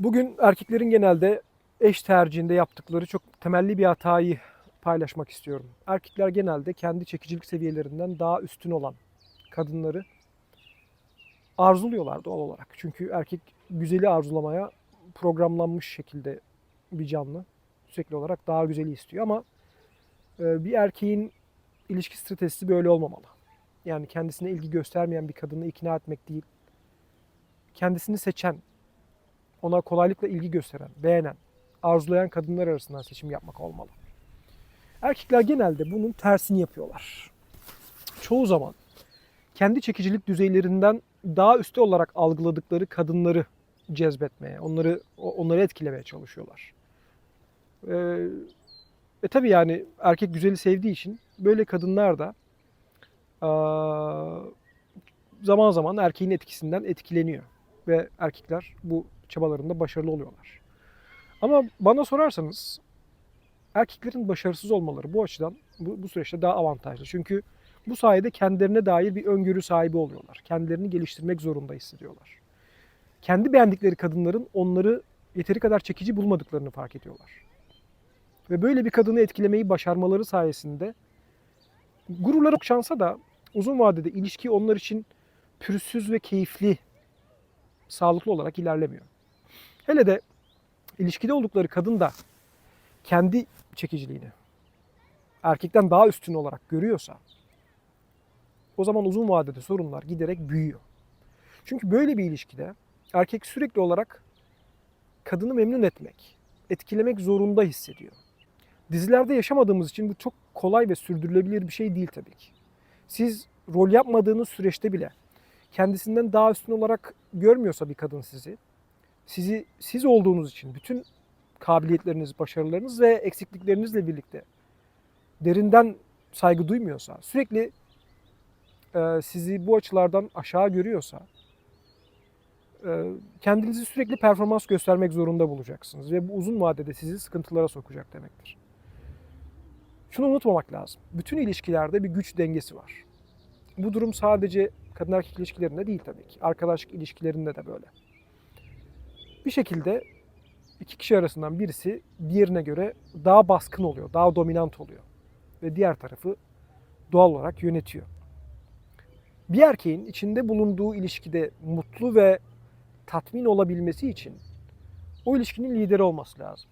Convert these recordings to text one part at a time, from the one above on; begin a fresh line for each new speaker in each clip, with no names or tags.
Bugün erkeklerin genelde eş tercihinde yaptıkları çok temelli bir hatayı paylaşmak istiyorum. Erkekler genelde kendi çekicilik seviyelerinden daha üstün olan kadınları arzuluyorlar doğal olarak. Çünkü erkek güzeli arzulamaya programlanmış şekilde bir canlı. Sürekli olarak daha güzeli istiyor ama e, bir erkeğin ilişki stratejisi böyle olmamalı. Yani kendisine ilgi göstermeyen bir kadını ikna etmek değil, kendisini seçen, ona kolaylıkla ilgi gösteren, beğenen, arzulayan kadınlar arasından seçim yapmak olmalı. Erkekler genelde bunun tersini yapıyorlar. Çoğu zaman kendi çekicilik düzeylerinden daha üstte olarak algıladıkları kadınları cezbetmeye, onları onları etkilemeye çalışıyorlar. Ee, e tabi yani erkek güzeli sevdiği için böyle kadınlar da aa, zaman zaman erkeğin etkisinden etkileniyor ve erkekler bu çabalarında başarılı oluyorlar. Ama bana sorarsanız erkeklerin başarısız olmaları bu açıdan bu, bu süreçte daha avantajlı. Çünkü bu sayede kendilerine dair bir öngörü sahibi oluyorlar. Kendilerini geliştirmek zorunda hissediyorlar. Kendi beğendikleri kadınların onları yeteri kadar çekici bulmadıklarını fark ediyorlar. Ve böyle bir kadını etkilemeyi başarmaları sayesinde gururları okşansa da uzun vadede ilişki onlar için pürüzsüz ve keyifli, sağlıklı olarak ilerlemiyor. Hele de ilişkide oldukları kadın da kendi çekiciliğini erkekten daha üstün olarak görüyorsa o zaman uzun vadede sorunlar giderek büyüyor. Çünkü böyle bir ilişkide erkek sürekli olarak kadını memnun etmek, etkilemek zorunda hissediyor. Dizilerde yaşamadığımız için bu çok kolay ve sürdürülebilir bir şey değil tabii ki. Siz rol yapmadığınız süreçte bile kendisinden daha üstün olarak görmüyorsa bir kadın sizi, sizi siz olduğunuz için bütün kabiliyetleriniz, başarılarınız ve eksikliklerinizle birlikte derinden saygı duymuyorsa, sürekli e, sizi bu açılardan aşağı görüyorsa, e, kendinizi sürekli performans göstermek zorunda bulacaksınız ve bu uzun vadede sizi sıkıntılara sokacak demektir. Şunu unutmamak lazım. Bütün ilişkilerde bir güç dengesi var. Bu durum sadece kadın erkek ilişkilerinde değil tabii ki. Arkadaşlık ilişkilerinde de böyle. Bir şekilde iki kişi arasından birisi diğerine göre daha baskın oluyor, daha dominant oluyor. Ve diğer tarafı doğal olarak yönetiyor. Bir erkeğin içinde bulunduğu ilişkide mutlu ve tatmin olabilmesi için o ilişkinin lideri olması lazım.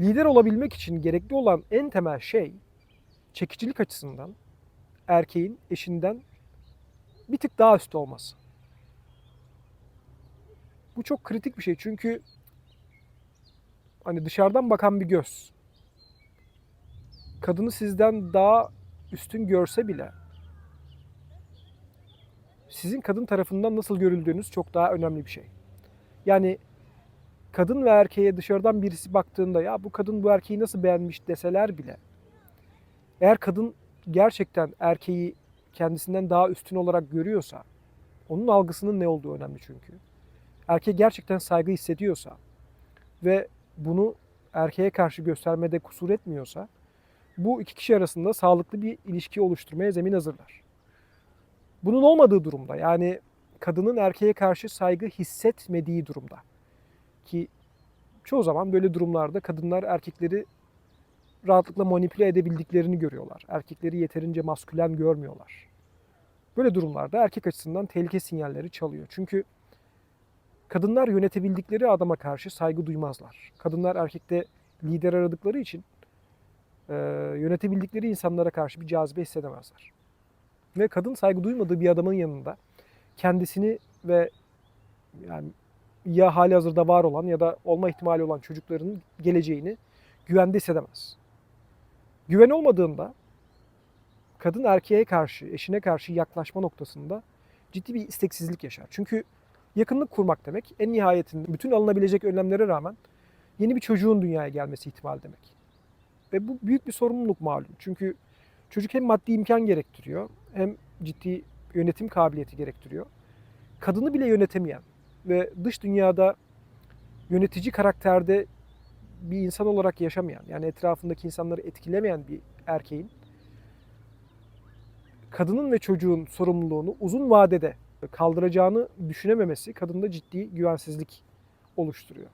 Lider olabilmek için gerekli olan en temel şey çekicilik açısından erkeğin eşinden bir tık daha üstte olması. Bu çok kritik bir şey çünkü hani dışarıdan bakan bir göz kadını sizden daha üstün görse bile sizin kadın tarafından nasıl görüldüğünüz çok daha önemli bir şey. Yani kadın ve erkeğe dışarıdan birisi baktığında ya bu kadın bu erkeği nasıl beğenmiş deseler bile eğer kadın gerçekten erkeği kendisinden daha üstün olarak görüyorsa onun algısının ne olduğu önemli çünkü. Erkek gerçekten saygı hissediyorsa ve bunu erkeğe karşı göstermede kusur etmiyorsa bu iki kişi arasında sağlıklı bir ilişki oluşturmaya zemin hazırlar. Bunun olmadığı durumda yani kadının erkeğe karşı saygı hissetmediği durumda ki çoğu zaman böyle durumlarda kadınlar erkekleri rahatlıkla manipüle edebildiklerini görüyorlar. Erkekleri yeterince maskülen görmüyorlar. Böyle durumlarda erkek açısından tehlike sinyalleri çalıyor. Çünkü kadınlar yönetebildikleri adama karşı saygı duymazlar. Kadınlar erkekte lider aradıkları için e, yönetebildikleri insanlara karşı bir cazibe hissedemezler. Ve kadın saygı duymadığı bir adamın yanında kendisini ve yani ya hali hazırda var olan ya da olma ihtimali olan çocuklarının geleceğini güvende hissedemez. Güven olmadığında kadın erkeğe karşı, eşine karşı yaklaşma noktasında ciddi bir isteksizlik yaşar. Çünkü yakınlık kurmak demek en nihayetinde bütün alınabilecek önlemlere rağmen yeni bir çocuğun dünyaya gelmesi ihtimali demek. Ve bu büyük bir sorumluluk malum. Çünkü çocuk hem maddi imkan gerektiriyor hem ciddi yönetim kabiliyeti gerektiriyor. Kadını bile yönetemeyen ve dış dünyada yönetici karakterde bir insan olarak yaşamayan, yani etrafındaki insanları etkilemeyen bir erkeğin kadının ve çocuğun sorumluluğunu uzun vadede kaldıracağını düşünememesi kadında ciddi güvensizlik oluşturuyor.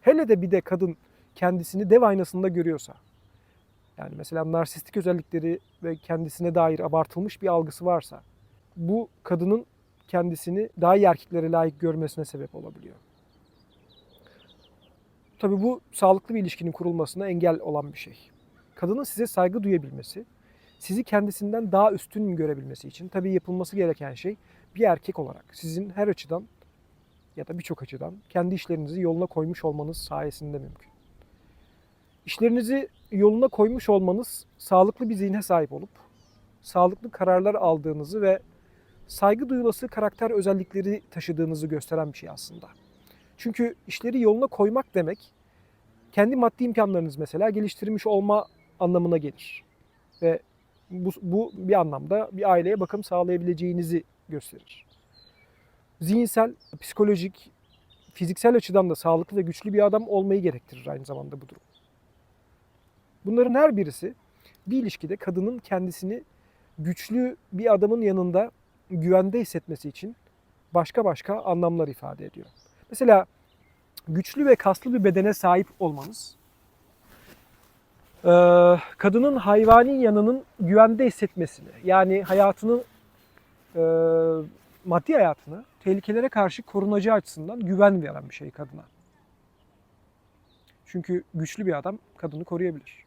Hele de bir de kadın kendisini dev aynasında görüyorsa, yani mesela narsistik özellikleri ve kendisine dair abartılmış bir algısı varsa, bu kadının kendisini daha iyi erkeklere layık görmesine sebep olabiliyor. Tabii bu sağlıklı bir ilişkinin kurulmasına engel olan bir şey. Kadının size saygı duyabilmesi, sizi kendisinden daha üstün görebilmesi için tabii yapılması gereken şey bir erkek olarak sizin her açıdan ya da birçok açıdan kendi işlerinizi yoluna koymuş olmanız sayesinde mümkün. İşlerinizi yoluna koymuş olmanız sağlıklı bir zihne sahip olup sağlıklı kararlar aldığınızı ve saygı duyulası karakter özellikleri taşıdığınızı gösteren bir şey aslında. Çünkü işleri yoluna koymak demek kendi maddi imkanlarınız mesela geliştirmiş olma anlamına gelir. Ve bu, bu bir anlamda bir aileye bakım sağlayabileceğinizi gösterir. Zihinsel, psikolojik, fiziksel açıdan da sağlıklı ve güçlü bir adam olmayı gerektirir aynı zamanda bu durum. Bunların her birisi bir ilişkide kadının kendisini güçlü bir adamın yanında güvende hissetmesi için başka başka anlamlar ifade ediyor. Mesela güçlü ve kaslı bir bedene sahip olmanız kadının hayvani yanının güvende hissetmesini yani hayatını eee, maddi hayatını tehlikelere karşı korunacağı açısından güven veren bir şey kadına. Çünkü güçlü bir adam kadını koruyabilir.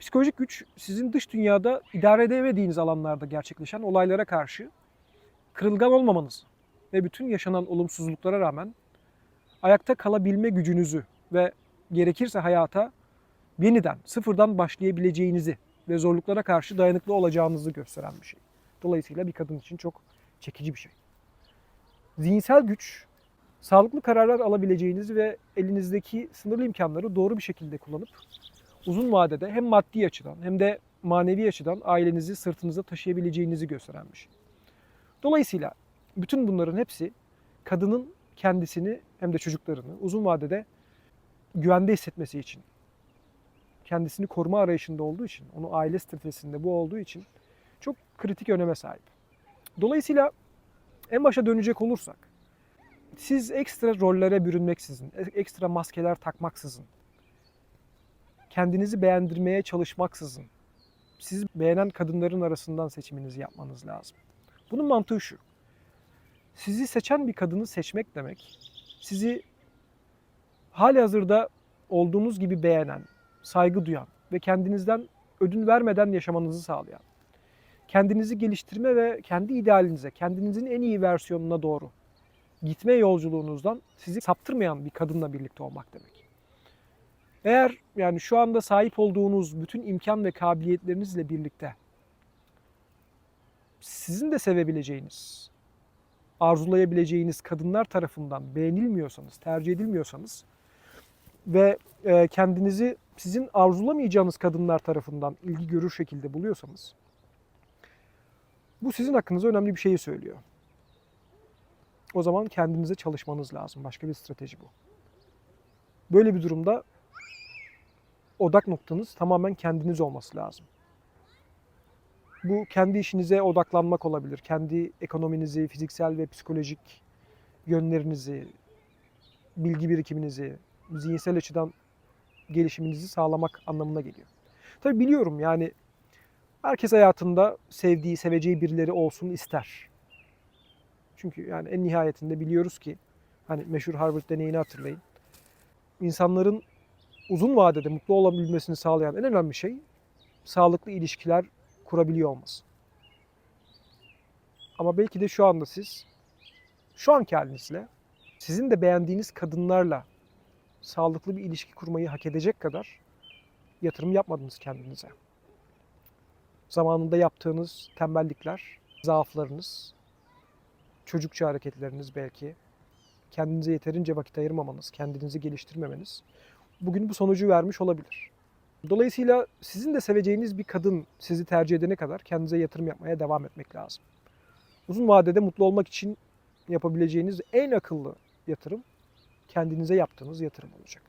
Psikolojik güç sizin dış dünyada idare edemediğiniz alanlarda gerçekleşen olaylara karşı kırılgan olmamanızı ve bütün yaşanan olumsuzluklara rağmen ayakta kalabilme gücünüzü ve gerekirse hayata yeniden sıfırdan başlayabileceğinizi ve zorluklara karşı dayanıklı olacağınızı gösteren bir şey. Dolayısıyla bir kadın için çok çekici bir şey. Zihinsel güç, sağlıklı kararlar alabileceğinizi ve elinizdeki sınırlı imkanları doğru bir şekilde kullanıp uzun vadede hem maddi açıdan hem de manevi açıdan ailenizi sırtınıza taşıyabileceğinizi gösteren bir şey. Dolayısıyla bütün bunların hepsi kadının kendisini hem de çocuklarını uzun vadede güvende hissetmesi için, kendisini koruma arayışında olduğu için, onu aile stratejisinde bu olduğu için çok kritik öneme sahip. Dolayısıyla en başa dönecek olursak, siz ekstra rollere bürünmeksizin, ekstra maskeler takmaksızın, kendinizi beğendirmeye çalışmaksızın, sizi beğenen kadınların arasından seçiminizi yapmanız lazım. Bunun mantığı şu. Sizi seçen bir kadını seçmek demek, sizi hali hazırda olduğunuz gibi beğenen, saygı duyan ve kendinizden ödün vermeden yaşamanızı sağlayan, kendinizi geliştirme ve kendi idealinize, kendinizin en iyi versiyonuna doğru gitme yolculuğunuzdan sizi saptırmayan bir kadınla birlikte olmak demek. Eğer yani şu anda sahip olduğunuz bütün imkan ve kabiliyetlerinizle birlikte sizin de sevebileceğiniz, arzulayabileceğiniz kadınlar tarafından beğenilmiyorsanız, tercih edilmiyorsanız ve e, kendinizi sizin arzulamayacağınız kadınlar tarafından ilgi görür şekilde buluyorsanız bu sizin hakkınızda önemli bir şeyi söylüyor. O zaman kendinize çalışmanız lazım. Başka bir strateji bu. Böyle bir durumda odak noktanız tamamen kendiniz olması lazım. Bu kendi işinize odaklanmak olabilir. Kendi ekonominizi, fiziksel ve psikolojik yönlerinizi, bilgi birikiminizi, zihinsel açıdan gelişiminizi sağlamak anlamına geliyor. Tabi biliyorum yani herkes hayatında sevdiği, seveceği birileri olsun ister. Çünkü yani en nihayetinde biliyoruz ki hani meşhur Harvard deneyini hatırlayın. İnsanların uzun vadede mutlu olabilmesini sağlayan en önemli şey sağlıklı ilişkiler kurabiliyor olması. Ama belki de şu anda siz şu anki halinizle sizin de beğendiğiniz kadınlarla sağlıklı bir ilişki kurmayı hak edecek kadar yatırım yapmadınız kendinize. Zamanında yaptığınız tembellikler, zaaflarınız, çocukça hareketleriniz belki, kendinize yeterince vakit ayırmamanız, kendinizi geliştirmemeniz bugün bu sonucu vermiş olabilir. Dolayısıyla sizin de seveceğiniz bir kadın sizi tercih edene kadar kendinize yatırım yapmaya devam etmek lazım. Uzun vadede mutlu olmak için yapabileceğiniz en akıllı yatırım kendinize yaptığınız yatırım olacak.